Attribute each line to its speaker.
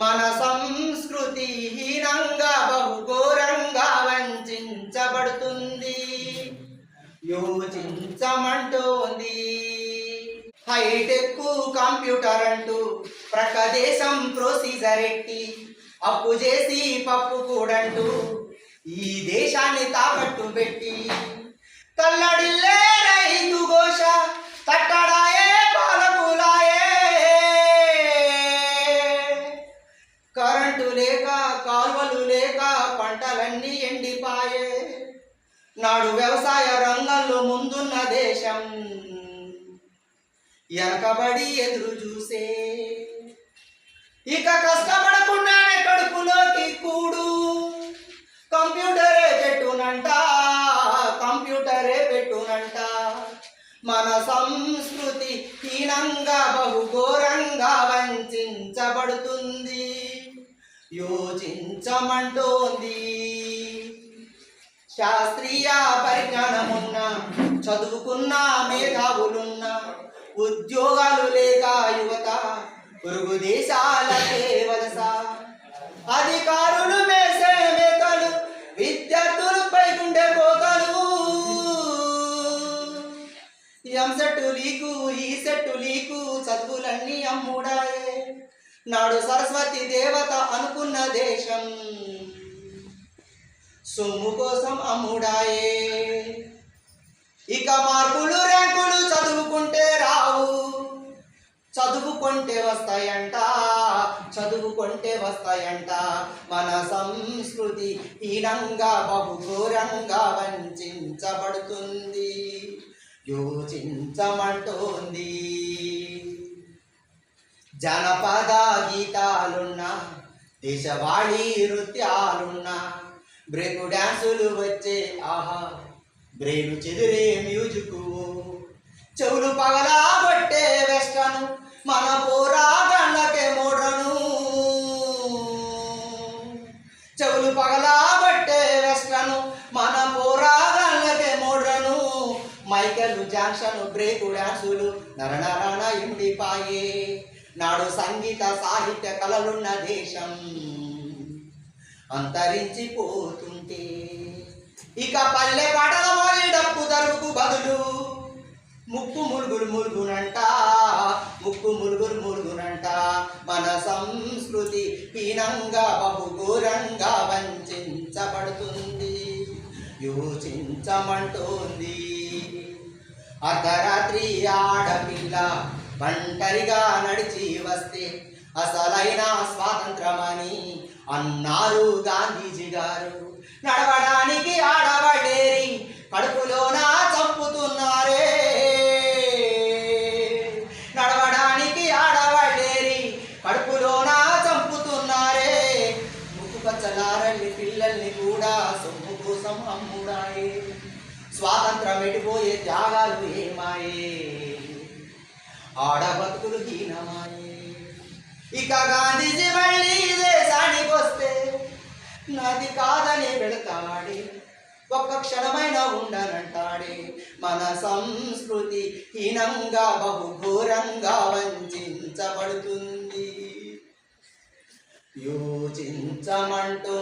Speaker 1: మన సంస్కృతి హీనంగా బహుఘోరంగా వంచబడుతుంది యోచించమంటోంది. హైటెక్ కంప్యూటర్ అంటూ ప్రకదేశం ప్రొసీజర్ ఎట్టి అప్పు చేసి పప్పు కూడంటూ ఈ దేశాన్ని తాకట్టు పెట్టి నాడు వ్యవసాయ రంగంలో ముందున్న దేశం. వెనకబడి ఎదురు చూసే. ఇక కష్టపడకుండానే కడుపులోకి కూడు. కంప్యూటరే పెట్టునంట కంప్యూటరే పెట్టునంట. మన సంస్కృతి హీనంగా బహుఘోరంగా వంచబడుతుంది యోచించమంటోంది. శాస్త్రీయ పరిజ్ఞానమున్న చదువుకున్న మేధావులున్న ఉద్యోగాలు లేక యువత పొరుగు దేశాలకే వలస. అధికారులు మేసే మేకలు విద్యార్థులపై గుండె పోతలు. EAMCET leak ECET leak చదువులన్నీ అమ్ముడాయే. నాడు సరస్వతి దేవత అనుకున్న దేశం. సొమ్ము కోసం అమ్ముడాయే. ఇక మార్కులు ర్యాంకులు చదువుకుంటే రావు. చదువుకుంటే వస్తాయంట చదువుకుంటే వస్తాయంట. మన సంస్కృతి హీనంగా బహుఘోరంగా వంచబడుతుంది యోచించమంటోంది. జనపద గీతాలున్నా దేశవాళీ నృత్యాలున్నా బ్రేకు డ్యాన్సులు వచ్చే ఆహా బ్రెయిన్ చెదిరే మ్యూజిక్. చెవులు పగలా కొట్టే వెస్టను మన పోరాగండ్లకే మోడ్రను. చెవులు పగలా కొట్టే వెస్టను మన పోరాగండ్లకే మోడ్రను. మైకెల్ జాన్సన్ బ్రేకు డ్యాన్సులు నరనరణ ఇంటిపాయే నాడు సంగీత సాహిత్య కళలున్న దేశం. అంతరించిపోతుంటే. ఇక పల్లె పాటల డప్పు దరుకు బదులు ముక్కు మురుగులు మురుగునంట ముక్కు ములుగురు మురుగునంట మన సంస్కృతి హీనంగా బహుఘోరంగా వంచబడుతుంది యోచించమంటోంది. అర్ధరాత్రి ఆడపిల్ల ఒంటరిగా నడిచి వస్తే అసలైన స్వాతంత్రమని అన్నారు గాంధీజీ గారు. నడవడానికి ఆడవడేరి కడుపులోన చంపుతున్నారే. నడవడానికి ఆడవడేరి కడుపులోన చంపుతున్నారే. ముక్కు పచ్చలారల్లి పిల్లల్ని కూడా సొమ్ము కోసం అమ్ముడాయే. స్వాతంత్రం ఎడిపోయే త్యాగాలు ఏమాయే. ఆడ బతుకులు హీనమాయే. ఇక గాంధీజీ మళ్ళీ దేశానికి వస్తే నాది కాదని పెడతాడే ఒక్క క్షణమైన ఉండనంటాడే. మన సంస్కృతి హీనంగా బహుఘోరంగా వంచబడుతుంది యోచించమంటూ